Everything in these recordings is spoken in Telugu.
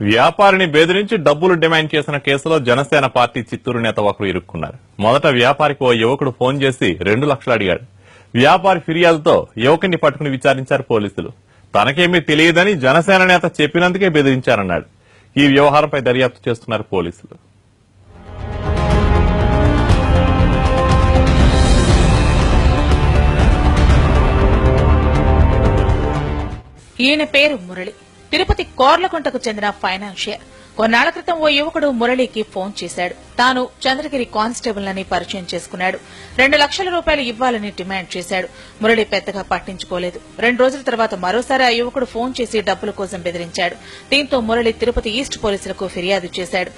వ్యాపారిని బెదిరించి డబ్బులు డిమాండ్ చేసిన కేసులో జనసేన పార్టీ చిత్తూరు నేత ఒకరు ఇరుక్కున్నారు. మొదట వ్యాపారికి ఓ యువకుడు ఫోన్ చేసి రెండు లక్షలు అడిగాడు. వ్యాపారి ఫిర్యాదుతో యువకుని పట్టుకుని విచారించారు పోలీసులు. తనకేమీ తెలియదని జనసేన నేత చెప్పినందుకే బెదిరించారన్నాడు. ఈ వ్యవహారంపై దర్యాప్తు చేస్తున్నారు పోలీసులు. ఈయన పేరు మురళి. తిరుపతి కోర్లకుంటకు చెందిన ఫైనాన్షియర్. కొన్నాళ్ళ క్రితం ఓ యువకుడు మురళికి ఫోన్ చేశాడు. తాను చంద్రగిరి కానిస్టేబుల్ అని పరిచయం చేసుకున్నాడు. రెండు లక్షల రూపాయలు ఇవ్వాలని డిమాండ్ చేశాడు. మురళి పెద్దగా పట్టించుకోలేదు. రెండు రోజుల తర్వాత మరోసారి ఆ యువకుడు ఫోన్ చేసి డబ్బుల కోసం బెదిరించాడు. దీంతో మురళి తిరుపతి ఈస్ట్ పోలీసులకు ఫిర్యాదు చేశాడు.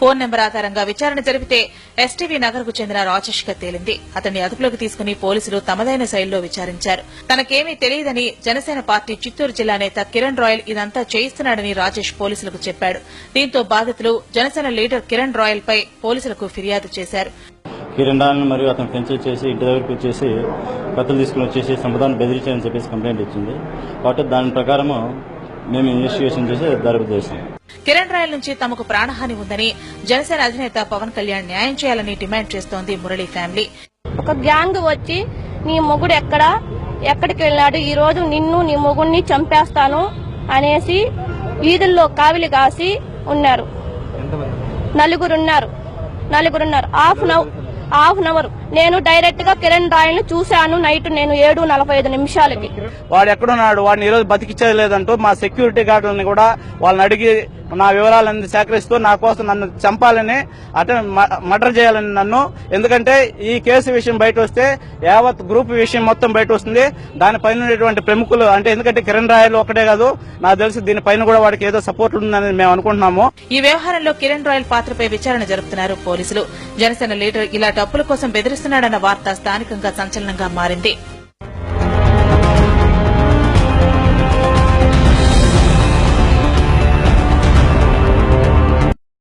ఫోన్ నెంబర్ ఆధారంగా విచారణ జరిపితే ఎస్టీవీ నగర్కు చెందిన రాజేష్గా తేలింది. అతన్ని అదుపులోకి తీసుకుని పోలీసులు తమదైన శైలిలో విచారించారు. తనకేమీ తెలియదని జనసేన పార్టీ చిత్తూరు జిల్లా నేత కిరణ్ రాయల్ ఇదంతా చేయిస్తున్నాడని రాజేష్ పోలీసులకు చెప్పాడు. దీంతో బాధితులు జనసేన లీడర్ కిరణ్ రాయల్ పై పోలీసులకు ఫిర్యాదు చేశారు. కిరణ్ రాయల్ మరియు అతను ఫెన్స్ చేసి ఇంటి దగ్గరికి వచ్చేసి కత్తులు తీసుకుని వచ్చేసి సంపదాన్ని బెదిరించారని చెప్పేసి కంప్లైంట్ ఇచ్చింది. కాబట్టి దాని ప్రకారము మేము ఇన్వెస్టిగేషన్ చేసి దర్యాప్తు చేసాం కిరణ్ రాయల్ నుంచి తమకు ప్రాణహాని ఉందని జనసేన అధినేత పవన్ కళ్యాణ్ న్యాయం చేయాలని డిమాండ్ చేస్తోంది మురళి ఫ్యామిలీ. ఒక గ్యాంగ్ వచ్చి నీ మొగుడు ఎక్కడ ఎక్కడికి వెళ్ళాడు ఈ రోజు నిన్ను నీ మొగుడిని చంపేస్తాను అనేసి వీధుల్లో కావిలి కాసి ఉన్నారు. నలుగురున్నారు. నలుగురున్నారు. Half an hour half an hour. నేను డైరెక్ట్గా కిరణ్ రాయల్ను చూశాను నైట్ నేను ఏడు నలభై ఐదు నిమిషాలకి. వాడు ఎక్కడున్నాడు? వాడిని ఈరోజు బతికిచ్చేది లేదంటూ మా సెక్యూరిటీ గార్డులని కూడా వాళ్ళని అడిగి నా వివరాలన్నీ సేకరిస్తూ నా కోసం నన్ను చంపాలని అట మర్డర్ చేయాలని నన్ను ఎందుకంటే ఈ కేసు విషయం బయట వస్తే యావత్ గ్రూప్ విషయం మొత్తం బయట వస్తుంది దానిపైన ఉన్నటువంటి ప్రముఖులు అంటే ఎందుకంటే కిరణ్ రాయలు ఒకటే కాదు నాకు తెలిసి దీనిపైన కూడా వాడికి ఏదో సపోర్ట్ ఉందని మేము అనుకుంటున్నాము. ఈ వ్యవహారంలో కిరణ్ రాయల్ పాత్రపై విచారణ జరుపుతున్నారు పోలీసులు. జనసేన లీడర్ ఇలా డబ్బుల కోసం చేస్తున్నాడన్న వార్త స్థానికంగా సంచలనంగా మారింది.